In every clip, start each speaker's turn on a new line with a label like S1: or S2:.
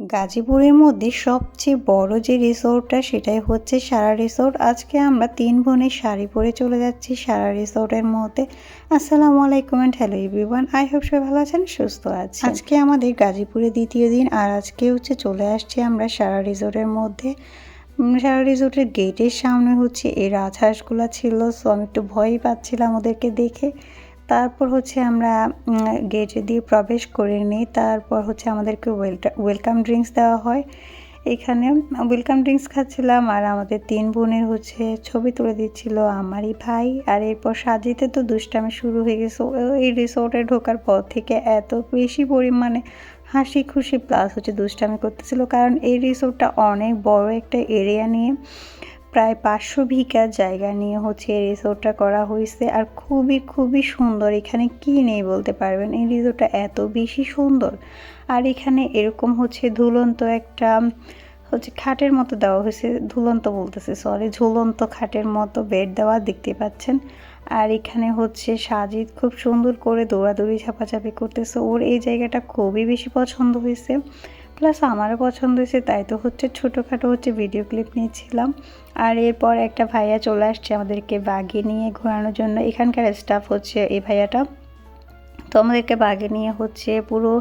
S1: গাজীপুরের মধ্যে সবচেয়ে বড় যে রিসোর্টটা সেটাই হচ্ছে সারা রিসোর্ট। আজকে আমরা তিন বোনের শাড়ি পরে চলে যাচ্ছি সারা রিসোর্টের মধ্যে। আসসালামু আলাইকুম and hello everyone I hope সবাই ভালো আছেন, সুস্থ আছেন। আজকে আমাদের গাজীপুরে দ্বিতীয় দিন, আর আজকে হচ্ছে চলে আসছি আমরা সারা রিসোর্টের মধ্যে। সারা রিসোর্টের গেটের সামনে হচ্ছে এই রাজহাঁসগুলো ছিল সো আমি একটু ভয়ই পাচ্ছিলাম ওদেরকে দেখে। তারপর হচ্ছে আমরা গেটে দিয়ে প্রবেশ করে নিই। তারপর হচ্ছে আমাদেরকে ওয়েলকাম ড্রিঙ্কস দেওয়া হয়। এখানে ওয়েলকাম ড্রিঙ্কস খাচ্ছিলাম আর আমাদের তিন বোনের হচ্ছে ছবি তুলে দিচ্ছিল আমারই ভাই। আর এরপর সাজিতে তো দুষ্টামি শুরু হয়ে গেছে। এই রিসোর্টে ঢোকার পর থেকে এত বেশি পরিমাণে হাসি খুশি প্লাস হচ্ছে দুষ্টামি করতেছিল। কারণ এই রিসোর্টটা অনেক বড় একটা এরিয়া নিয়ে। প্রায় পাঁচশো বিঘা জায়গা নিয়ে হচ্ছে এই রিসোর্টটা করা হয়েছে। আর খুবই খুবই সুন্দর। এখানে কি নেই বলতে পারবেন? এই রিসোর্টটা এত বেশি সুন্দর। আর এখানে এরকম হচ্ছে ধুলন্ত একটা, হচ্ছে খাটের মতো দেওয়া হয়েছে। ধুলন্ত বলতেছে সরি ঝুলন্ত খাটের মতো বেড দেওয়া দেখতে পাচ্ছেন। আর এখানে হচ্ছে সাজিদ খুব সুন্দর করে দৌড়াদৌড়ি ঝাপাঝাপি করতেছে। ওর এই জায়গাটা খুবই বেশি পছন্দ হয়েছে। প্লাস আমারও পছন্দ হয়েছে, তাই তো হচ্ছে ছোটোখাটো হচ্ছে ভিডিও ক্লিপ নিয়েছিলাম। আর এরপর একটা ভাইয়া চলে আসছে আমাদেরকে বাগে নিয়ে ঘোরানোর জন্য। এখানকার স্টাফ হচ্ছে এই ভাইয়াটা। তো আমাদেরকে বাগে নিয়ে হচ্ছে পুরো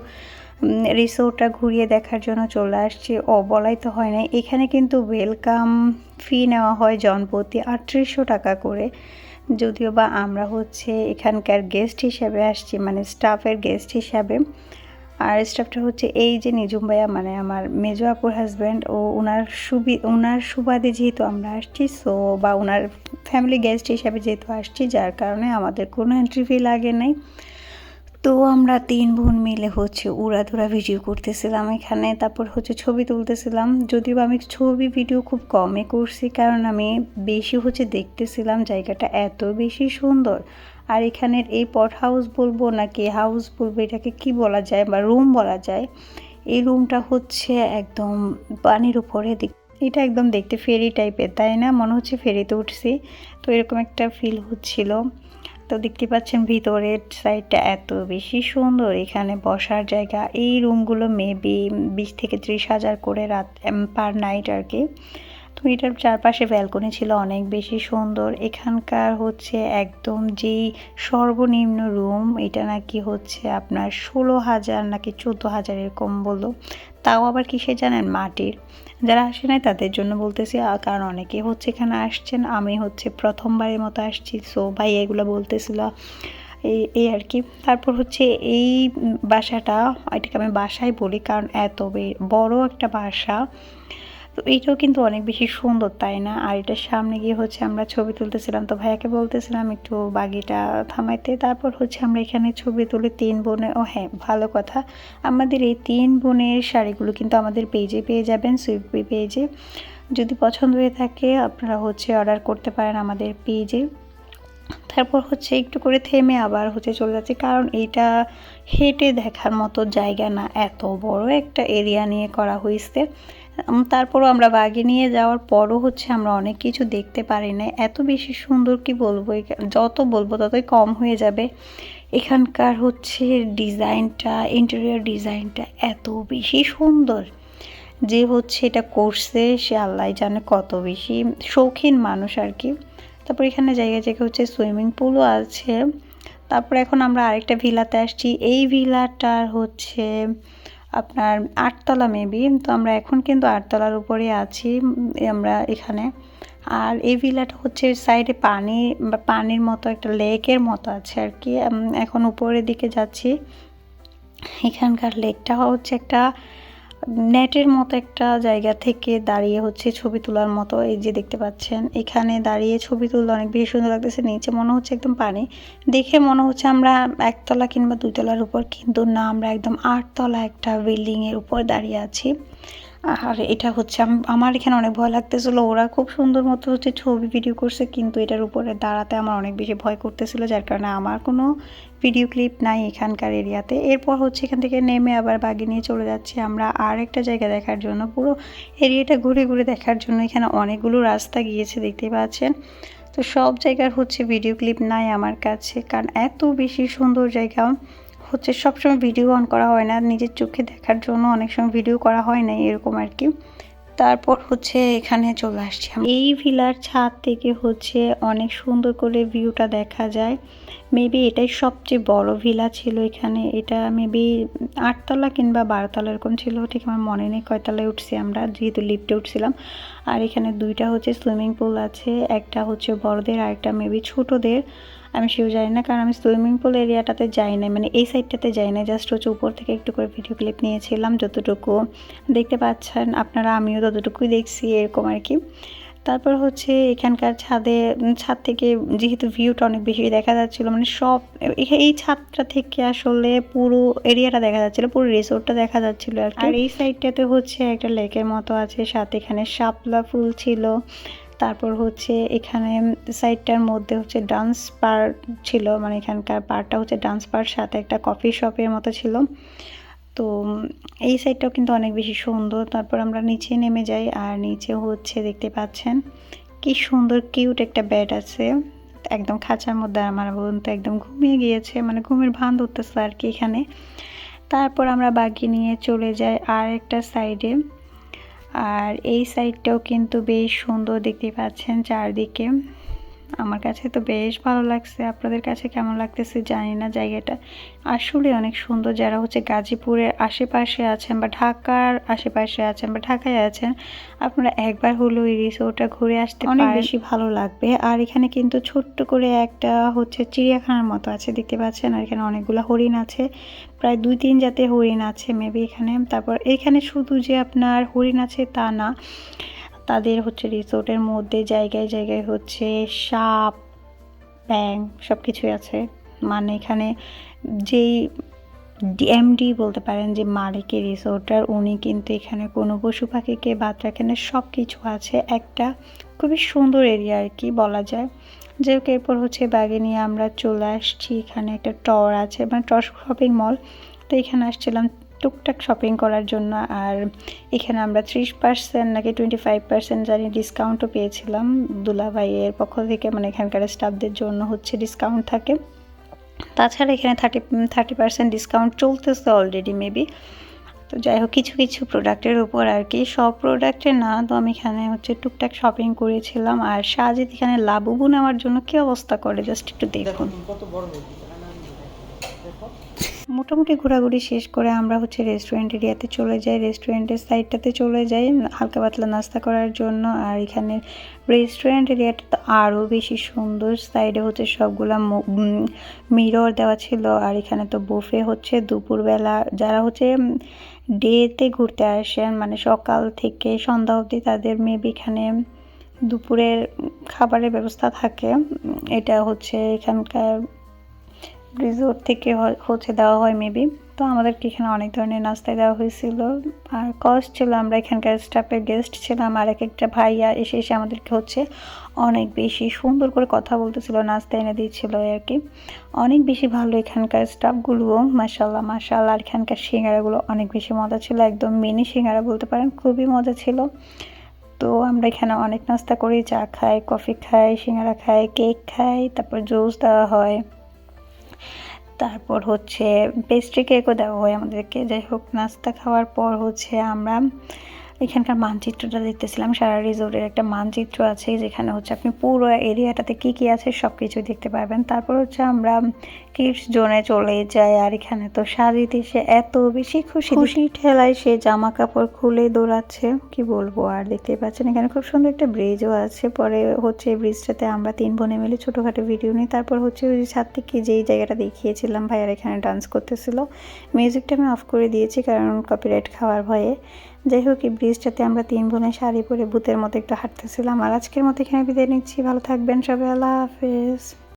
S1: রিসোর্টটা ঘুরিয়ে দেখার জন্য চলে আসছে। ও বলাই তো হয় না এখানে কিন্তু ওয়েলকাম ফি নেওয়া হয় জনপ্রতি আটত্রিশশো টাকা করে। যদিও বা আমরা হচ্ছে এখানকার গেস্ট হিসাবে আসছি মানে স্টাফের গেস্ট হিসাবে। আর স্টাফটা হচ্ছে এই যে নিজুম ভাইয়া মানে আমার মেজো আপুর হাজব্যান্ড ও ওনার সুবি ওনার সুবাদে যেহেতু আমরা আসছি সো বা ওনার ফ্যামিলি গেস্ট হিসাবে যেহেতু আসছি, যার কারণে আমাদের কোনো এন্ট্রি ফি লাগে নাই। তো আমরা তিন বোন মিলে হচ্ছে উড়াধুরা ভিডিও করতেছিলাম এখানে, তারপর হচ্ছে ছবি তুলতেছিলাম। যদিও আমি ছবি ভিডিও খুব কমই করছি, কারণ আমি বেশি হচ্ছে দেখতেছিলাম, জায়গাটা এত বেশি সুন্দর। আর এখানের এই পট হাউস বলব নাকি হাউস বলব, এটাকে কি বলা যায় বা রুম বলা যায়? এই রুমটা হচ্ছে একদম পানির উপরে এটা একদম দেখতে ফেরি টাইপের তাই না? মনে হচ্ছে ফেরিতে উঠছি। তো এরকম একটা ফিল হচ্ছিল। তো দেখতে পাচ্ছেন ভিতরের সাইডটা এত বেশি সুন্দর। এখানে বসার জায়গা, এই রুমগুলো মেবি বিশ থেকে ত্রিশ হাজার করে রাত পার নাইট আর কি। তো এটার চারপাশে ব্যালকনি ছিল অনেক বেশি সুন্দর। এখানকার হচ্ছে একদম যেই সর্বনিম্ন রুম এটা নাকি হচ্ছে আপনার ষোলো হাজার নাকি চোদ্দ হাজার এরকম বলল। তাও আবার কিসে জানেন? মাটির। যারা আসে নাই তাদের জন্য বলতেছি কারণ অনেকে হচ্ছে এখানে আসছেন, আমি হচ্ছে প্রথমবারের মতো আসছি সো ভাই এগুলো বলতেছিল এই এই আর কি। তারপর হচ্ছে এই বাসাটা, এটাকে আমি বাসায় বলি, কারণ এত বড় একটা বাসা। তো এইটাও কিন্তু অনেক বেশি সুন্দর, তাই না? আর এটার সামনে গিয়ে হচ্ছে আমরা ছবি তুলতেছিলাম। তো ভাইয়াকে বলতেছিলাম একটু বাগিটা থামাইতে। তারপর হচ্ছে আমরা এখানে ছবি তুলে তিন বোনে, ও হ্যাঁ ভালো কথা। আমাদের এই তিন বোনের শাড়িগুলো কিন্তু আমাদের পেজে পেয়ে যাবেন সুইপি পেজে যদি পছন্দ হয়ে থাকে, আপনারা হচ্ছে অর্ডার করতে পারেন আমাদের পেজে তারপর হচ্ছে একটু করে থেমে আবার হচ্ছে চলে যাচ্ছে। কারণ এটা হেঁটে দেখার মতো জায়গা না, এত বড় একটা এরিয়া নিয়ে করা হয়েছে। তারপরও আমরা বাগে নিয়ে যাওয়ার পরও হচ্ছে আমরা অনেক কিছু দেখতে পারি না এত বেশি সুন্দর কি বলব? যত বলব ততই কম হয়ে যাবে। এখানকার হচ্ছে ডিজাইনটা ইন্টেরিয়র ডিজাইনটা এত বেশি সুন্দর যে হচ্ছে এটা করছে, সে আল্লাহ জানে কত বেশি শৌখিন মানুষ আর কি। তারপর এখানে জায়গায় জায়গায় হচ্ছে সুইমিং পুলও আছে। তারপর এখন আমরা আরেকটা ভিলাতে আসছি। এই ভিলাটার হচ্ছে আপনার আটতলা মেবি তো আমরা এখন কিন্তু আটতলার উপরে আছি আমরা এখানে। আর এই ভিলাটা হচ্ছে সাইডে পানি পানির মতো একটা লেকের মতো আছে আর কি। এখন উপরের দিকে যাচ্ছি। এখানকার লেকটা হচ্ছে একটা নেটের মতো একটা জায়গা থেকে দাঁড়িয়ে হচ্ছে ছবি তোলার মতো এই যে দেখতে পাচ্ছেন। এখানে দাঁড়িয়ে ছবি তুলতে অনেক বেশি সুন্দর লাগতেছে। নিচে মনে হচ্ছে একদম পানি। দেখে মনে হচ্ছে আমরা একতলা কিংবা দুতলার উপর, কিন্তু না, আমরা একদম আটতলা একটা বিল্ডিং এর উপর দাঁড়িয়ে আছি। আর এটা হচ্ছে আম- আমার এখানে অনেক ভয় লাগতেছিল। ওরা খুব সুন্দর মতো হচ্ছে ছবি ভিডিও করছে, কিন্তু এটার উপরে দাঁড়াতে আমার অনেক বেশি ভয় করতেছিল, যার কারণে আমার কোনো ভিডিও ক্লিপ নাই এখানকার এরিয়াতে। এরপর হচ্ছে এখান থেকে নেমে আবার বাগি নিয়ে চলে যাচ্ছি আমরা আর একটা জায়গা দেখার জন্য। পুরো এরিয়াটা ঘুরে ঘুরে দেখার জন্য এখানে অনেকগুলো রাস্তা গিয়েছে, দেখতে পাচ্ছেন। তো সব জায়গার হচ্ছে ভিডিও ক্লিপ নাই আমার কাছে, কারণ এত বেশি সুন্দর জায়গা। হচ্ছে সবসময় ভিডিও অন করা হয় না, নিজের চোখে দেখার জন্য অনেক সময় ভিডিও করা হয় না, এরকম আর কি। তারপর হচ্ছে এখানে চলে আসছি এই ভিলার ছাদ থেকে হচ্ছে অনেক সুন্দর করে ভিউটা দেখা যায়। মেবি এটাই সবচেয়ে বড় ভিলা ছিল এখানে। এটা মেবি আটতলা কিংবা বারোতলা এরকম ছিল, ঠিক আমার মনে নেই কয়তলায় উঠছি আমরা, যেহেতু লিফটে উঠছিলাম। আর এখানে দুইটা হচ্ছে সুইমিং পুল আছে, একটা হচ্ছে বড়দের আর একটা মেবি ছোটদের। আমি সেও জানি না, কারণ আমি সুইমিং পুল এরিয়াটাতে যাই না মানে এই সাইডটাতে যাই না জাস্ট হচ্ছে উপর থেকে একটু করে ভিডিও ক্লিপ নিয়েছিলাম যতটুকু দেখতে পাচ্ছেন। আপনারা, আমিও ততটুকুই দেখছি এরকম আর কি। তারপর হচ্ছে এখানকার ছাদে ছাদ থেকে যেহেতু ভিউটা অনেক বেশি দেখা যাচ্ছিল মানে সব এই ছাদটা থেকে আসলে পুরো এরিয়াটা দেখা যাচ্ছিল, পুরো রিসোর্টটা দেখা যাচ্ছিল আর এই সাইডটাতে হচ্ছে একটা লেকের মতো আছে, সাথে এখানে শাপলা ফুল ছিল। তারপর হচ্ছে এখানে সাইডটার মধ্যে হচ্ছে ডান্স পার ছিল মানে এখানকার পার্টটা হচ্ছে ডান্স পার, সাথে একটা কফি শপের মতো ছিল। তো এই সাইডটাও কিন্তু অনেক বেশি সুন্দর। তারপর আমরা নিচে নেমে যাই আর নিচে হচ্ছে দেখতে পাচ্ছেন কি সুন্দর কিউট একটা বেড আছে। একদম খাঁচার মধ্যে আমার বোন তো একদম ঘুমিয়ে গিয়েছে মানে ঘুমের ভান ধরতেছে আর কি এখানে। তারপর আমরা বাগি নিয়ে চলে যাই আর একটা সাইডে। আর এই সাইডটাও কিন্তু বেশ সুন্দর দেখতে পাচ্ছেন চারদিকে। আমার কাছে তো বেশ ভালো লাগছে। আপনাদের কাছে কেমন লাগতেছে জানি না জায়গাটা। আসলে অনেক সুন্দর যারা হচ্ছে গাজীপুরের আশেপাশে আছেন বা ঢাকার আশেপাশে আছেন বা ঢাকায় আছেন আপনারা একবার হলেও এই রিসোর্টটা ঘুরে আসতে অনেক বেশি ভালো লাগবে। আর এখানে কিন্তু ছোট্ট করে একটা হচ্ছে চিড়িয়াখানার মতো আছে দেখতে পাচ্ছেন? আর এখানে অনেকগুলো হরিণ আছে। প্রায় দুই তিন জাতের হরিণ আছে মেবি এখানে। তারপর এখানে শুধু যে আপনার হরিণ আছে তা না। তাদের হচ্ছে রিসোর্টের মধ্যে জায়গায় জায়গায় হচ্ছে সাপ, ব্যাং সব কিছুই আছে। মানে এখানে যেই ডিএমডি বলতে পারেন যে মালিকের রিসোর্টার, উনি কিন্তু এখানে কোনো পশু পাখিকে বাদ রাখেন সব কিছু আছে। একটা খুবই সুন্দর এরিয়া আর কি বলা যায়। যে এরপর হচ্ছে ব্যাগে নিয়ে আমরা চলে আসছি। এখানে একটা টর আছে মানে টর শপিং মল। তো এখানে আসছিলাম টুকটাক শপিং করার জন্য, আর এখানে আমরা ত্রিশ পার্সেন্ট নাকি টোয়েন্টি ফাইভ পার্সেন্ট জানি ডিসকাউন্টও পেয়েছিলাম। দুলাভাইয়ের পক্ষ থেকে মানে এখানকার স্টাফদের জন্য হচ্ছে ডিসকাউন্ট থাকে। তাছাড়া এখানে থার্টি থার্টি পার্সেন্ট ডিসকাউন্ট চলতেছে অলরেডি মেবি তো যাই হোক, কিছু কিছু প্রোডাক্টের উপর আর কি। সব প্রোডাক্টে না, তো আমি এখানে হচ্ছে টুকটাক শপিং করেছিলাম। আর সাজিদ এখানে লাবুবু নেওয়ার জন্য কি অবস্থা করে? জাস্ট একটু দেখুন।
S2: কত বড়
S1: মোটামুটি ঘোরাঘুরি শেষ করে আমরা হচ্ছে রেস্টুরেন্ট এরিয়াতে চলে যাই। রেস্টুরেন্টের সাইডটাতে চলে যাই, হালকা পাতলা নাস্তা করার জন্য। আর এখানে রেস্টুরেন্ট এরিয়াটা তো আরও বেশি সুন্দর। সাইডে হচ্ছে সবগুলা মিরর দেওয়া ছিল। আর এখানে তো বুফে হচ্ছে। দুপুরবেলা যারা হচ্ছে ডেতে ঘুরতে আসেন মানে সকাল থেকে সন্ধ্যা অবধি তাদের মেবি এখানে দুপুরের খাবারের ব্যবস্থা থাকে। এটা হচ্ছে এখানকার রিসোর্ট থেকে হচ্ছে দেওয়া হয় মেবি তো আমাদেরকে এখানে অনেক ধরনের নাস্তায় দেওয়া হয়েছিল। আর কস্ট ছিল, আমরা এখানকার স্টাফের গেস্ট ছিলাম আর এক একটা ভাইয়া এসে এসে আমাদেরকে হচ্ছে অনেক বেশি সুন্দর করে কথা বলতেছিল, নাস্তা এনে দিয়েছিল আর কি। অনেক বেশি ভালো এখানকার স্টাফগুলোও মাসাল্লাহ মাসাল্লাহ আর এখানকার সিঙ্গারাগুলো অনেক বেশি মজা ছিল, একদম মিনি সিঙ্গারা বলতে পারেন, খুবই মজা ছিল। তো আমরা এখানে অনেক নাস্তা করি, চা খাই, কফি খাই, সিঙ্গারা খাই, কেক খাই, তারপর জুস দেওয়া হয়। তারপর হচ্ছে পেস্ট্রি কেকও দেওয়া হয় আমাদেরকে। যাই হোক নাস্তা খাওয়ার পর হচ্ছে আমরা এখানকার মানচিত্রটা দেখতেছিলাম, সারা রিসোর্টের একটা মানচিত্র আছে যেখানে হচ্ছে আপনি পুরো এরিয়াটাতে কি কি আছে সব কিছুই দেখতে পারবেন। তারপর হচ্ছে আমরা কিডস জোনে চলে যাই আর এখানে তো সাজিতে সে এত বেশি খুশি। খুশি ঠেলায় সে জামা কাপড় খুলে দৌড়াচ্ছে, কি বলব? আর দেখতে পাচ্ছেন এখানে খুব সুন্দর একটা ব্রিজও আছে। পরে হচ্ছে এই ব্রিজটাতে আমরা তিন বোনে মিলে ছোটোখাটো ভিডিও নিই। তারপর হচ্ছে ওই ছাদ থেকে যেই জায়গাটা দেখিয়েছিলাম, ভাইয়ার এখানে ডান্স করতেছিল। মিউজিকটা আমি অফ করে দিয়েছি কারণ কপিরাইট খাওয়ার ভয়ে। যাই হোক, এই ব্রিজটাতে আমরা তিন বোনে শাড়ি পরে ভূতের মতো একটু হাঁটতেছিলাম। আর আজকের মতো এখানে বিদায় নিচ্ছি। ভালো থাকবেন সবাই। আল্লাহ হাফেজ।